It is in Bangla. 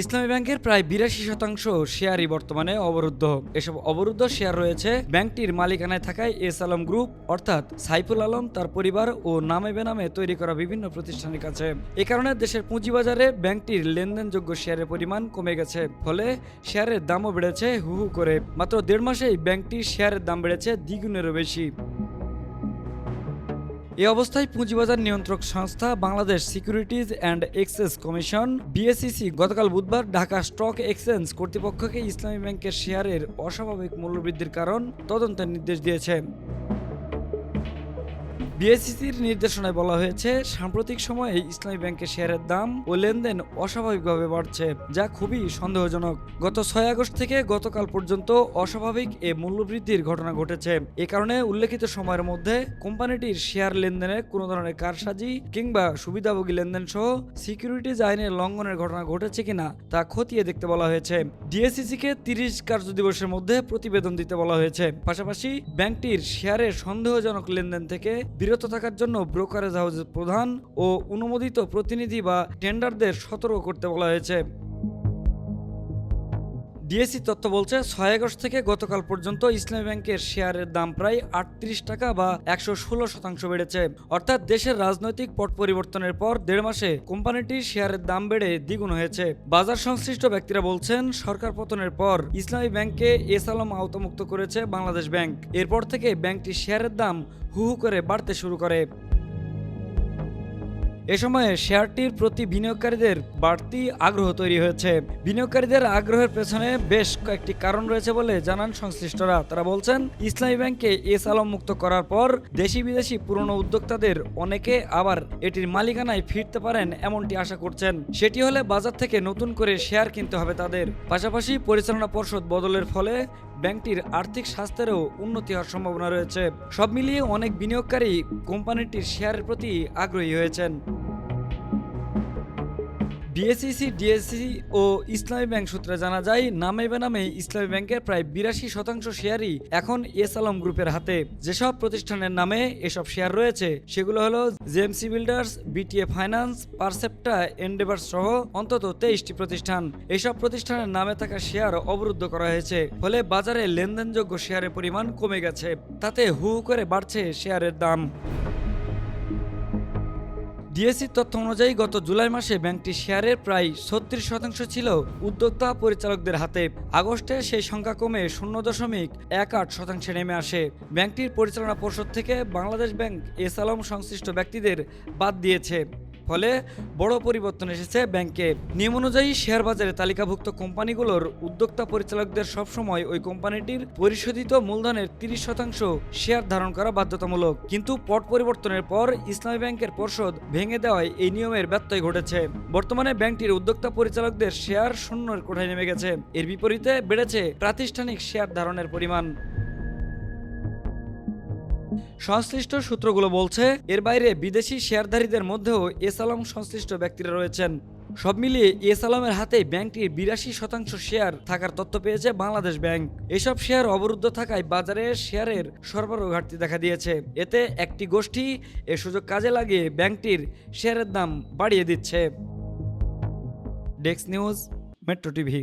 ইসলামী ব্যাংকের প্রায় বিরাশি শতাংশ শেয়ারই বর্তমানে অবরুদ্ধ। এসব অবরুদ্ধ শেয়ার রয়েছে ব্যাংকটির মালিকানায় থাকায় এস আলম গ্রুপ, অর্থাৎ সাইফুল আলম, তার পরিবার ও নামে বেনামে তৈরি করা বিভিন্ন প্রতিষ্ঠানের কাছে। এ কারণে দেশের পুঁজিবাজারে ব্যাংকটির লেনদেনযোগ্য শেয়ারের পরিমাণ কমে গেছে, ফলে শেয়ারের দামও বেড়েছে হু হু করে। মাত্র দেড় মাসেই ব্যাংকটির শেয়ারের দাম বেড়েছে দ্বিগুণেরও বেশি। এ অবস্থায় পুঁজিবাজার নিয়ন্ত্রক সংস্থা, Bangladesh securities and exchange commission, BSEC, গতকাল বুধবার ঢাকা স্টক এক্সচেঞ্জ কর্তৃপক্ষকে ইসলামী ব্যাংকের শেয়ারের অস্বাভাবিক মূল্যবৃদ্ধির কারণ তদন্তের নির্দেশ দিয়েছে। বিএসইসির নির্দেশনায় বলা হয়েছে, সাম্প্রতিক সময়ে ইসলামী ব্যাংকের শেয়ারের দাম ও লেনদেন অস্বাভাবিকভাবে বাড়ছে, যা খুবই সন্দেহজনক। গত ছয় আগস্ট থেকে গতকাল পর্যন্ত অস্বাভাবিক এ মূল্যবৃদ্ধির ঘটনা ঘটেছে। এ কারণে উল্লেখিত সময়ের মধ্যে কোম্পানিটির শেয়ার লেনদেনে কোনো ধরনের কারসাজি কিংবা সুবিধাভোগী লেনদেন সহ সিকিউরিটিজ আইনের লঙ্ঘনের ঘটনা ঘটেছে কিনা তা খতিয়ে দেখতে বলা হয়েছে। ডিএসসিসিকে তিরিশ কার্য দিবসের মধ্যে প্রতিবেদন দিতে বলা হয়েছে। পাশাপাশি ব্যাংকটির শেয়ারের সন্দেহজনক লেনদেন থেকে বিরত থাকার জন্য ব্রোকারেজ হাউসের প্রধান ও অনুমোদিত প্রতিনিধি বা টেন্ডারদের সতর্ক করতে বলা হয়েছে। ডিএসসি তথ্য বলছে, ছয় আগস্ট থেকে গতকাল পর্যন্ত ইসলামী ব্যাংকের শেয়ারের দাম প্রায় আটত্রিশ টাকা বা একশো ষোলো শতাংশ বেড়েছে। অর্থাৎ দেশের রাজনৈতিক পট পরিবর্তনের পর দেড় মাসে কোম্পানিটির শেয়ারের দাম বেড়ে দ্বিগুণ হয়েছে। বাজার সংশ্লিষ্ট ব্যক্তিরা বলছেন, সরকার পতনের পর ইসলামী ব্যাংকে এস আলম আওতামুক্ত করেছে বাংলাদেশ ব্যাংক। এরপর থেকে ব্যাংকটির শেয়ারের দাম হু হু করে বাড়তে শুরু করে। এ সময়ে শেয়ারটির প্রতি বিনিয়োগকারীদের বাড়তি আগ্রহ তৈরি হয়েছে। বিনিয়োগকারীদের আগ্রহের পেছনে বেশ কয়েকটি কারণ রয়েছে বলে জানান সংশ্লিষ্টরা। তারা বলছেন, ইসলামী ব্যাংকে এস আলম মুক্ত করার পর দেশি বিদেশি পুরনো উদ্যোক্তাদের অনেকে আবার এটির মালিকানায় ফিরতে পারেন এমনটি আশা করছেন। সেটি হলে বাজার থেকে নতুন করে শেয়ার কিনতে হবে তাদের। পাশাপাশি পরিচালনা পর্ষদ বদলের ফলে ব্যাংকটির আর্থিক স্বাস্থ্যেরও উন্নতি হওয়ার সম্ভাবনা রয়েছে। সব মিলিয়ে অনেক বিনিয়োগকারী কোম্পানিটির শেয়ারের প্রতি আগ্রহী হয়েছেন। বিএসইসি ডিএসসি ও ইসলামী ব্যাংক সূত্রে জানা যায়, নামে বেনামে ইসলামী ব্যাংকের প্রায় বিরাশি শতাংশ শেয়ারই এখন এস আলম গ্রুপের হাতে। যেসব প্রতিষ্ঠানের নামে এসব শেয়ার রয়েছে, সেগুলো হলো JMC builders, BTA finance, পারসেপ্টা Endeavour সহ অন্তত তেইশটি প্রতিষ্ঠান। এসব প্রতিষ্ঠানের নামে থাকা শেয়ার অবরুদ্ধ করা হয়েছে, ফলে বাজারে লেনদেনযোগ্য শেয়ারের পরিমাণ কমে গেছে। তাতে হু করে বাড়ছে শেয়ারের দাম। ডিএসসির তথ্য অনুযায়ী গত জুলাই মাসে ব্যাংকটি শেয়ারের প্রায় ছত্রিশ শতাংশ ছিল উদ্যোক্তা পরিচালকদের হাতে। আগস্টে সেই সংখ্যা কমে শূন্য দশমিক এক আট শতাংশে নেমে আসে। ব্যাংকটির পরিচালনা পর্ষদ থেকে বাংলাদেশ ব্যাংক এস আলম সংশ্লিষ্ট ব্যক্তিদের বাদ দিয়েছে। ফলে বড় পরিবর্তন এসেছে ব্যাংকে। নিয়ম অনুযায়ী শেয়ার বাজারে তালিকাভুক্ত কোম্পানিগুলোর উদ্যোক্তা পরিচালকদের সবসময় ওই কোম্পানিটির পরিশোধিত মূলধনের তিরিশ শতাংশ শেয়ার ধারণ করা বাধ্যতামূলক। কিন্তু পট পরিবর্তনের পর ইসলামী ব্যাংকের পর্ষদ ভেঙে দেওয়ায় এই নিয়মের ব্যত্যয় ঘটেছে। বর্তমানে ব্যাংকটির উদ্যোক্তা পরিচালকদের শেয়ার শূন্যের কোঠায় নেমে গেছে। এর বিপরীতে বেড়েছে প্রাতিষ্ঠানিক শেয়ার ধারণের পরিমাণ। সংশ্লিষ্ট সূত্রগুলো বলছে, এর বাইরে বিদেশি শেয়ারধারীদের মধ্যেও এস আলম সংশ্লিষ্ট ব্যক্তিরা রয়েছেন। সব মিলিয়ে এস আলমের হাতে ব্যাংকটির বিরাশি শতাংশ শেয়ার থাকার তথ্য পেয়েছে বাংলাদেশ ব্যাংক। এসব শেয়ার অবরুদ্ধ থাকায় বাজারে শেয়ারের সরবরাহ ঘাটতি দেখা দিয়েছে। এতে একটি গোষ্ঠী এ সুযোগ কাজে লাগিয়ে ব্যাংকটির শেয়ারের দাম বাড়িয়ে দিচ্ছে। Desk news, metro TV.